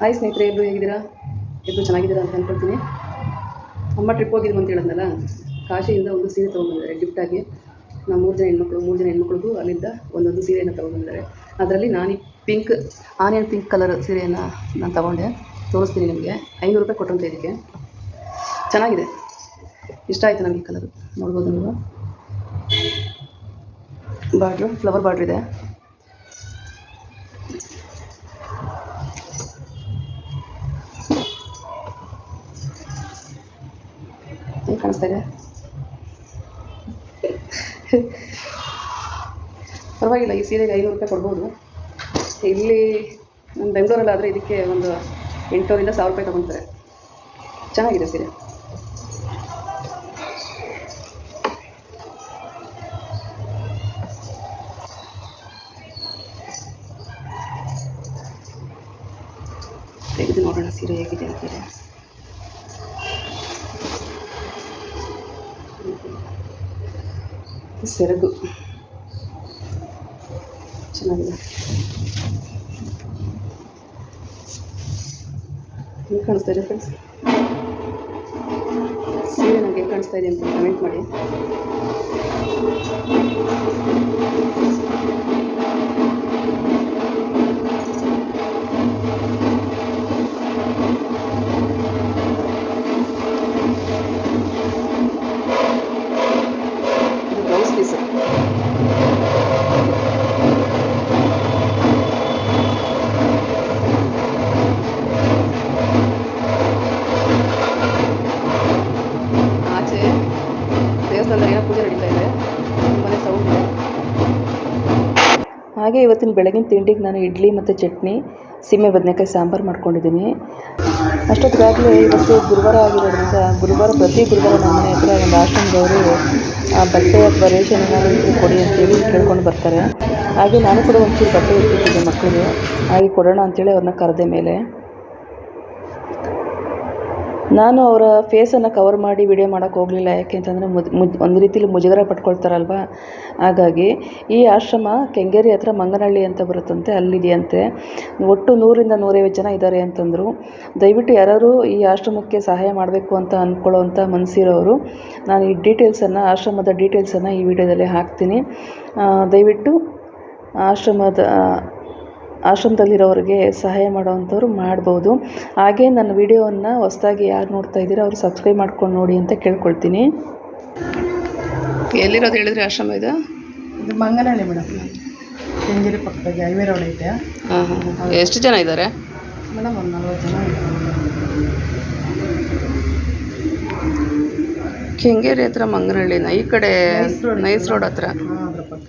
Hi ಸ್ನೇಹಿತರೆ ಎಲ್ಲರೂ ಹೇಗಿದ್ದೀರಾ? ಎಲ್ಲರೂ ಚೆನ್ನಾಗಿದ್ದೀರಾ ಅಂತ ಅಂದ್ಕೊಳ್ತೀನಿ ಅಮ್ಮ ಟ್ರಿಪ್ ಹೋಗಿದ್ವು ಅಂತ ಹೇಳಿದ್ನಲ್ಲ, ಕಾಶಿಯಿಂದ ಒಂದು ಸೀರೆ ತೊಗೊಂಡ್ಬಂದಿದ್ದಾರೆ ಗಿಫ್ಟಾಗಿ ನಾವು ಮೂರು ಜನ ಹೆಣ್ಮಕ್ಳು, ಮೂರು ಜನ ಹೆಣ್ಮಕ್ಳಿಗೂ ಅಲ್ಲಿಂದ ಒಂದೊಂದು ಸೀರೆಯನ್ನು ತೊಗೊಂಡ್ಬಂದಿದ್ದಾರೆ ಅದರಲ್ಲಿ ನಾನು ಪಿಂಕ್ ಆನಿಯನ್ ಪಿಂಕ್ ಕಲರ್ ಸೀರೆಯನ್ನು ನಾನು ತೊಗೊಂಡೆ. ತೋರಿಸ್ತೀನಿ ನಿಮಗೆ. ಐನೂರು ರೂಪಾಯಿ ಕೊಟ್ಟಂತೆ ಇದಕ್ಕೆ. ಚೆನ್ನಾಗಿದೆ. ಇಷ್ಟ ಆಯಿತು ನನಗೆ ಕಲರು ನೋಡ್ಬೋದು ನೀವು. ಬಾರ್ಡ್ರು ಫ್ಲವರ್ ಬಾರ್ಡ್ರ್ ಇದೆ ಕಾಣಿಸ್ತಾ ಇದೆ. ಪರವಾಗಿಲ್ಲ, ಈ ಸೀರೆಗೆ ಐನೂರು ರೂಪಾಯಿ ಕೊಡ್ಬೋದು. ಇಲ್ಲಿ ನಮ್ಮ ಬೆಂಗಳೂರಲ್ಲಾದರೆ ಇದಕ್ಕೆ ಒಂದು ಎಂಟುನೂರಿಂದ ಸಾವಿರ ರೂಪಾಯಿ ತೊಗೊತಾರೆ. ಚೆನ್ನಾಗಿದೆ ಸೀರೆ. ತೆಗೆದು ನೋಡೋಣ ಸೀರೆ ಹೇಗಿದೆ ಅಂತೀರಿ ಸೆರಗು. ಚೆನ್ನಾಗಿದೆ. ಕಾಣಿಸ್ತಾ ಇದೆ ಫ್ರೆಂಡ್ಸ್ ಸೀರೆ ನನಗೆ ಕಾಣಿಸ್ತಾ ಇದೆ ಅಂತ ಕಮೆಂಟ್ ಮಾಡಿ. ಹಾಗೆ ಇವತ್ತಿನ ಬೆಳಗಿನ ತಿಂಡಿಗೆ ನಾನು ಇಡ್ಲಿ ಮತ್ತು ಚಟ್ನಿ, ಸೀಮೆ ಬದನೆಕಾಯಿ ಸಾಂಬಾರು ಮಾಡ್ಕೊಂಡಿದ್ದೀನಿ. ಅಷ್ಟೊತ್ತಿಗಾಗಲೇ ಇವತ್ತು ಗುರುವಾರ ಆಗಿರೋದ್ರಿಂದ ಗುರುವಾರ ಪ್ರತಿ ಗುರುವಾರ ನಮ್ಮ ಮನೆ ಹತ್ರ ಒಂದು ಆಶ್ರಮದವರು, ಆ, ಬಟ್ಟೆ ಅಥವಾ ರೇಷನ್ ಏನಾದರೂ ಕೊಡಿ ಅಂತೇಳಿ ಕೇಳ್ಕೊಂಡು ಬರ್ತಾರೆ. ಹಾಗೆ ನಾನು ಕೂಡ ಒಂಚೂರು ಬಟ್ಟೆ ಇಟ್ಟಿದ್ದೀನಿ ಮಕ್ಕಳಿಗೆ. ಹಾಗೆ ಕೊಡೋಣ ಅಂತೇಳಿ ಅವ್ರನ್ನ ಕರೆದೆ ಮೇಲೆ. ನಾನು ಅವರ ಫೇಸನ್ನು ಕವರ್ ಮಾಡಿ ವಿಡಿಯೋ ಮಾಡೋಕ್ಕೆ ಹೋಗಲಿಲ್ಲ. ಯಾಕೆಂತಂದರೆ ಮುದ್ ಮುಜ್ ಒಂದು ರೀತಿಲಿ ಮುಜುಗರ ಪಟ್ಕೊಳ್ತಾರಲ್ವ? ಹಾಗಾಗಿ ಈ ಆಶ್ರಮ ಕೆಂಗೇರಿ ಹತ್ರ ಮಂಗನಹಳ್ಳಿ ಅಂತ ಬರುತ್ತಂತೆ, ಅಲ್ಲಿದೆಯಂತೆ. ಒಟ್ಟು ನೂರಿಂದ ನೂರೈವತ್ತು ಜನ ಇದ್ದಾರೆ ಅಂತಂದರು. ದಯವಿಟ್ಟು ಯಾರಾದರೂ ಈ ಆಶ್ರಮಕ್ಕೆ ಸಹಾಯ ಮಾಡಬೇಕು ಅಂತ ಅಂದ್ಕೊಳ್ಳೋವಂಥ ಮನಸ್ಸಿರೋರು ನಾನು ಈ ಡೀಟೇಲ್ಸನ್ನು ಆಶ್ರಮದ ಡೀಟೇಲ್ಸನ್ನು ಈ ವಿಡಿಯೋದಲ್ಲಿ ಹಾಕ್ತೀನಿ. ದಯವಿಟ್ಟು ಆಶ್ರಮದ ಆಶ್ರಮದಲ್ಲಿರೋರಿಗೆ ಸಹಾಯ ಮಾಡೋವಂಥವ್ರು ಮಾಡ್ಬೋದು. ಹಾಗೆ ನನ್ನ ವಿಡಿಯೋವನ್ನು ಹೊಸದಾಗಿ ಯಾರು ನೋಡ್ತಾ ಇದ್ದೀರಾ ಅವ್ರು ಸಬ್ಸ್ಕ್ರೈಬ್ ಮಾಡ್ಕೊಂಡು ನೋಡಿ ಅಂತ ಕೇಳ್ಕೊಳ್ತೀನಿ. ಎಲ್ಲಿರೋದು ಹೇಳಿದ್ರೆ ಆಶ್ರಮ ಇದು? ಇದು ಮಂಗನಹಳ್ಳಿ ಮೇಡಮ್. ಕೆಂಗೇರಿ ಪಕ್ಕದಾಗೆ ಹೈವೇ ರೋಡ್ ಐತೆ. ಹಾಂ ಎಷ್ಟು ಜನ ಇದ್ದಾರೆ? ಮೇಡಮ್ ಒಂದು ನಲ್ವತ್ತು ಜನ ಇದ್ದಾರೆ. ಕೆಂಗೇರಿ ಹತ್ರ ಮಂಗನಹಳ್ಳಿನ ಈ ಕಡೆ ನೈಸ್ ರೋಡ್ ನೈಸ್ ರೋಡ್ ಹತ್ರ? ಹಾಂ ಅದ್ರ ಪಕ್ಕ.